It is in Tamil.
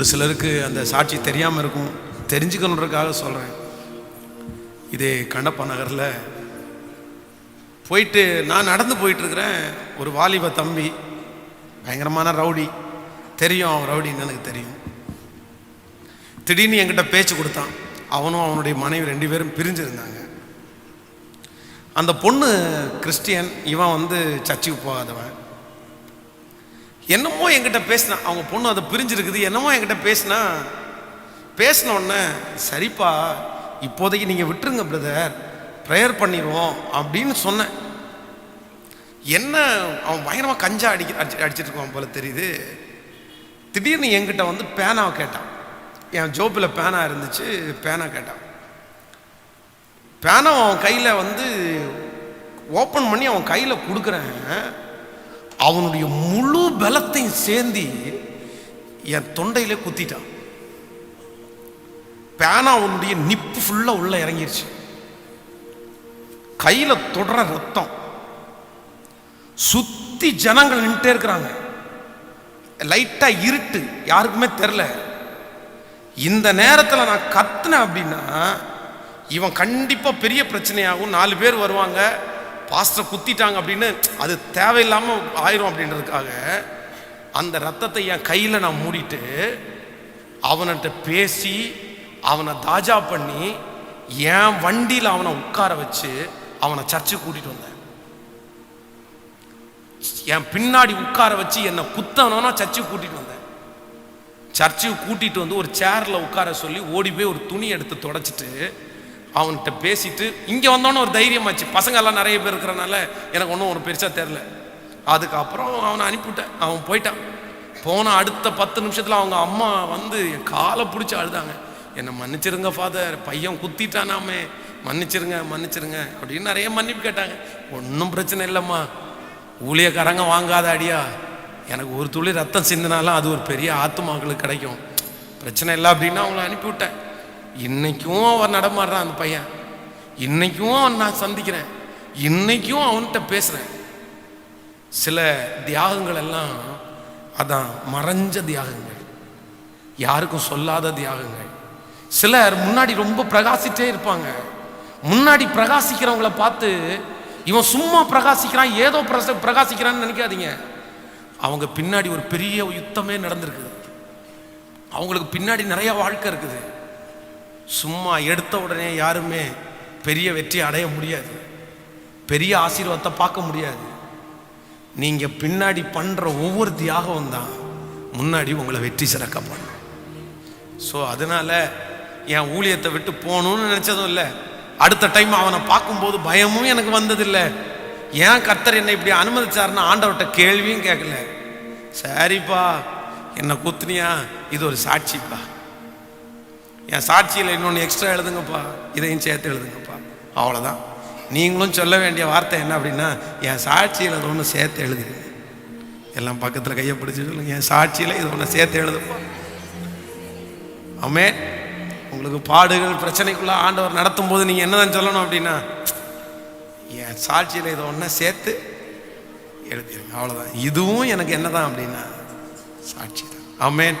ஒரு சிலருக்கு அந்த சாட்சி தெரியாமல் இருக்கும். தெரிஞ்சுக்கணுன்றதுக்காக சொல்கிறேன் இதே கண்டப்பா நகரில் போயிட்டு நான் நடந்து போயிட்டுருக்குறேன். ஒரு வாலிப தம்பி பயங்கரமான ரவுடி. தெரியும் அவன் ரவுடின்னு எனக்கு தெரியும். திடீர்னு என்கிட்ட பேச்சு கொடுத்தான். அவனும் அவனுடைய மனைவி ரெண்டு பேரும் பிரிஞ்சிருந்தாங்க. அந்த பொண்ணு கிறிஸ்டியன் இவன் வந்து சர்ச்சுக்கு போகாதவன். என்னமோ என்கிட்ட பேசினான் அவங்க பொண்ணு அதை பிரிஞ்சிருக்குது என்னமோ என்கிட்ட பேசினா பேசின உடனே சரிப்பா இப்போதைக்கு நீங்கள் விட்டுருங்க பிரதர் ப்ரேயர் பண்ணிடுவோம் அப்படின்னு சொன்னேன். என்ன அவன் பயங்கரமாக கஞ்சா அடிக்க அடிச்சு அடிச்சிட்டு இருக்கான் போல தெரியுது. திடீர்னு என்கிட்ட வந்து பேனாவை கேட்டான். என் ஜோப்பில் பேனா இருந்துச்சு பேனா கேட்டான். பேனா அவன் கையில் வந்து ஓப்பன் பண்ணி அவன் கையில் கொடுக்குறேன். அவனுடைய முழு பலத்தையும் சேர்ந்து என் தொண்டையிலே குத்திட்டான். பேனா அவனுடைய நிப்பு ஃபுல்லாக உள்ள இறங்கிருச்சு. கையில் தொடர ரத்தம். சுத்தி ஜனங்கள் நின்றுட்டே இருக்கிறாங்க. லைட்டா இருட்டு யாருக்குமே தெரில. இந்த நேரத்தில் நான் கத்துனேன் அப்படின்னா இவன் கண்டிப்பாக பெரிய பிரச்சனையாகும். நாலு பேர் வருவாங்க. பாஸ்டர் குத்திட்டாங்க அப்படின்னு அது தேவையில்லாமல் ஆயிரும் அப்படின்றதுக்காக அந்த ரத்தத்தை என் கையில் நான் மூடிட்டு அவன்கிட்ட பேசி அவனை தாஜா பண்ணி என் வண்டியில் அவனை உட்கார வச்சு அவனை சர்ச்சுக்கு கூட்டிட்டு வந்தேன். என் பின்னாடி உட்கார வச்சு என்னை குத்தவனா சர்ச்சுக்கு கூட்டிட்டு வந்தேன். சர்ச்சுக்கு கூட்டிட்டு வந்து ஒரு சேரில் உட்கார சொல்லி ஓடி போய் ஒரு துணி எடுத்து தொடச்சிட்டு அவன்கிட்ட பேசிட்டு இங்கே வந்தோன்னு ஒரு தைரியமாச்சு. பசங்க எல்லாம் நிறைய பேர் இருக்கிறனால எனக்கு ஒன்றும் ஒரு பெருசாக தெரில அதுக்கப்புறம் அவனை அனுப்பிவிட்டேன். அவன் போயிட்டான். போன அடுத்த பத்து நிமிஷத்தில் அவங்க அம்மா வந்து என் காலை பிடிச்சி அழுதாங்க. என்னை மன்னிச்சிருங்க ஃபாதர் பையன் குத்திட்டானாமே. மன்னிச்சிருங்க மன்னிச்சிருங்க. அப்படின்னு நிறைய மன்னிப்பு கேட்டாங்க. ஒன்றும் பிரச்சனை இல்லைம்மா. ஊழியக்காரங்க வாங்காத அடியா. எனக்கு ஒரு துளி ரத்தம் சிந்தினாலும் அது ஒரு பெரிய ஆத்துமாக்களுக்கு கிடைக்கும். பிரச்சனை இல்லை அப்படின்னு அவங்கள அனுப்பிவிட்டேன். இன்னைக்கும் அவன் நடமாடுறான் அந்த பையன். இன்னைக்கும் அவன் நான் சந்திக்கிறேன். இன்னைக்கும் அவன்கிட்ட பேசுகிறேன் சில தியாகங்கள் எல்லாம் அதான் மறைஞ்ச தியாகங்கள். யாருக்கும் சொல்லாத தியாகங்கள். சிலர் முன்னாடி ரொம்ப பிரகாசிட்டே இருப்பாங்க. முன்னாடி பிரகாசிக்கிறவங்கள பார்த்து இவன் சும்மா பிரகாசிக்கிறான் ஏதோ பிரச பிரகாசிக்கிறான்னு நினைக்காதீங்க. அவங்க பின்னாடி ஒரு பெரிய யுத்தமே நடந்திருக்குது. அவங்களுக்கு பின்னாடி நிறைய வாழ்க்கை இருக்குது. சும்மா எடுத்த உடனே யாருமே பெரிய வெற்றி அடைய முடியாது. பெரிய ஆசீர்வாதத்தை பார்க்க முடியாது. நீங்க பின்னாடி பண்ற ஒவ்வொரு தியாகம் தான் முன்னாடி உங்களை வெற்றி சிறக்க பண்ணும். ஸோ அதனால என் ஊழியத்தை விட்டு போகணும்னு நினைச்சதும் இல்லை. அடுத்த டைம் அவனை பார்க்கும்போது பயமும் எனக்கு வந்ததில்லை. ஏன் கர்த்தர் என்னை இப்படி அனுமதிச்சாருன்னு ஆண்டவர்கிட்ட கேள்வியும் கேட்கல. சரிப்பா என்னை குத்துனியா? இது ஒரு சாட்சிப்பா. என் சாட்சியில் இன்னொன்று எக்ஸ்ட்ரா எழுதுங்கப்பா. இதையும் சேர்த்து எழுதுங்கப்பா. அவ்வளோதான் நீங்களும் சொல்ல வேண்டிய வார்த்தை என்ன அப்படின்னா என் சாட்சியில் இது ஒன்று சேர்த்து எழுதுங்க. எல்லாம் பக்கத்தில் கையை பிடிச்சி சொல்லுங்க. என் சாட்சியில் இது ஒன்று சேர்த்து எழுதுப்பா. ஆமே உங்களுக்கு பாடுகள் பிரச்சனைக்குள்ளே ஆண்டவர் நடத்தும் போது நீங்கள் என்னதான் சொல்லணும் அப்படின்னா என் சாட்சியில் இதை ஒன்றா சேர்த்து எழுதிருங்க. அவ்வளோதான் இதுவும் எனக்கு என்னதான் அப்படின்னா சாட்சி தான் ஆமேன்.